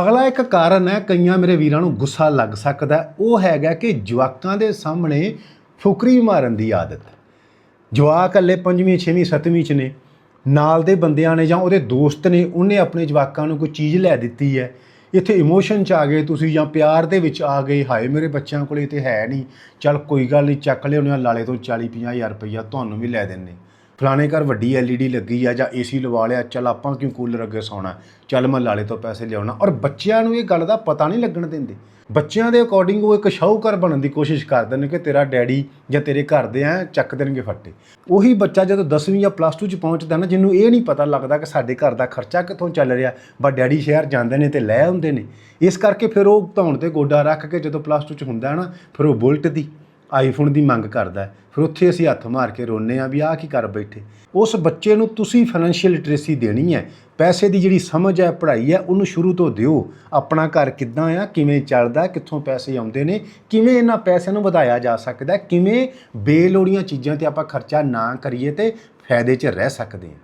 ਅਗਲਾ ਇੱਕ ਕਾਰਨ ਹੈ, ਕਈਆਂ ਮੇਰੇ ਵੀਰਾਂ ਨੂੰ ਗੁੱਸਾ ਲੱਗ ਸਕਦਾ ਉਹ ਹੈਗਾ ਕਿ ਜਵਾਕਾਂ ਦੇ ਸਾਹਮਣੇ ਫੁਕਰੀ ਮਾਰਨ ਦੀ ਆਦਤ ਜਵਾਕ ਹਲੇ 5ਵੀਂ 6ਵੀਂ 7ਵੀਂ ਚ ਨੇ। ਨਾਲ ਦੇ ਬੰਦਿਆਂ ਨੇ ਜਾਂ ਉਹਦੇ ਦੋਸਤ ਨੇ, ਉਹਨੇ ਆਪਣੇ ਜਵਾਕਾਂ ਨੂੰ ਕੋਈ ਚੀਜ਼ ਲੈ ਦਿੱਤੀ ਹੈ। ਇੱਥੇ ਇਮੋਸ਼ਨ ਚ ਆ ਗਏ ਤੁਸੀਂ ਜਾਂ ਪਿਆਰ ਦੇ ਵਿੱਚ ਆ ਗਏ, ਹਾਏ ਮੇਰੇ ਬੱਚਿਆਂ ਕੋਲੇ ਤੇ ਹੈ ਨਹੀਂ। ਚੱਲ ਕੋਈ ਗੱਲ ਨਹੀਂ, ਚੱਕ ਲਿਓ ਉਹਨਾਂ ਲਾਲੇ ਤੋਂ 40 50 ਹਜ਼ਾਰ ਰੁਪਈਆ ਤੁਹਾਨੂੰ ਵੀ ਲੈ ਦਿੰਨੇ ਫਲਾਣੇ ਘਰ ਵੱਡੀ ਐਲਈਡੀ ਲੱਗੀ ਆ ਜਾਂ ਏਸੀ ਲਵਾ ਲਿਆ, ਚੱਲ ਆਪਾਂ ਕਿਉਂ ਕੂਲਰ ਅੱਗੇ ਸੌਣਾ? ਚੱਲ ਮੈਂ ਲਾਲੇ ਤੋਂ ਪੈਸੇ ਲਿਆਉਣਾ। ਔਰ ਬੱਚਿਆਂ ਨੂੰ ਇਹ ਗੱਲ ਦਾ ਪਤਾ ਨਹੀਂ ਲੱਗਣ ਦਿੰਦੇ। ਬੱਚਿਆਂ ਦੇ ਅਕੋਰਡਿੰਗ ਉਹ ਇੱਕ ਸ਼ਾਹੂਕਾਰ ਬਣਨ ਦੀ ਕੋਸ਼ਿਸ਼ ਕਰਦੇ ਨੇ ਕਿ ਤੇਰਾ ਡੈਡੀ ਜਾਂ ਤੇਰੇ ਘਰ ਦੇ ਆ ਚੱਕ ਦੇਣਗੇ ਫੱਟੇ। ਉਹੀ ਬੱਚਾ ਜਦੋਂ 10ਵੀਂ ਜਾਂ ਪਲੱਸ 2 ਚ ਪਹੁੰਚਦਾ ਨਾ, ਜਿਹਨੂੰ ਇਹ ਨਹੀਂ ਪਤਾ ਲੱਗਦਾ ਕਿ ਸਾਡੇ ਘਰ ਦਾ ਖਰਚਾ ਕਿੱਥੋਂ ਚੱਲ ਰਿਹਾ, ਬਾ ਡੈਡੀ ਸ਼ਹਿਰ ਜਾਂਦੇ ਨੇ ਤੇ ਲੈ ਆਉਂਦੇ ਨੇ। ਇਸ ਕਰਕੇ ਫਿਰ ਉਹ ਧੌਣ ਤੇ ਗੋਡਾ ਰੱਖ ਕੇ ਜਦੋਂ ਪਲੱਸ 2 ਚ ਹੁੰਦਾ ਹੈ ਨਾ, ਫਿਰ ਉਹ ਬੁਲਟ ਦੀ ਆਈਫੋਨ ਦੀ ਮੰਗ ਕਰਦਾ ਹੈ। ਫਿਰ ਉੱਥੇ ਅਸੀਂ ਹੱਥ ਮਾਰ ਕੇ ਰੋਨੇ ਆ ਵੀ ਆਹ ਕੀ ਕਰ ਬੈਠੇ। ਉਸ ਬੱਚੇ ਨੂੰ ਤੁਸੀਂ ਫਾਈਨੈਂਸ਼ੀਅਲ ਲਿਟਰੇਸੀ ਦੇਣੀ ਹੈ। ਪੈਸੇ ਦੀ ਜਿਹੜੀ ਸਮਝ ਹੈ, ਪੜ੍ਹਾਈ ਹੈ, ਉਹਨੂੰ ਸ਼ੁਰੂ ਤੋਂ ਦਿਓ। ਆਪਣਾ ਘਰ ਕਿੱਦਾਂ ਆ, ਕਿਵੇਂ ਚੱਲਦਾ, ਕਿੱਥੋਂ ਪੈਸੇ ਆਉਂਦੇ ਨੇ, ਕਿਵੇਂ ਇਹਨਾਂ ਪੈਸਿਆਂ ਨੂੰ ਵਧਾਇਆ ਜਾ ਸਕਦਾ ਕਿਵੇਂ ਬੇਲੋੜੀਆਂ ਚੀਜ਼ਾਂ ਤੇ ਆਪਾਂ ਖਰਚਾ ਨਾ ਕਰੀਏ ਤੇ ਫਾਇਦੇ 'ਚ ਰਹਿ ਸਕਦੇ ਹਾਂ।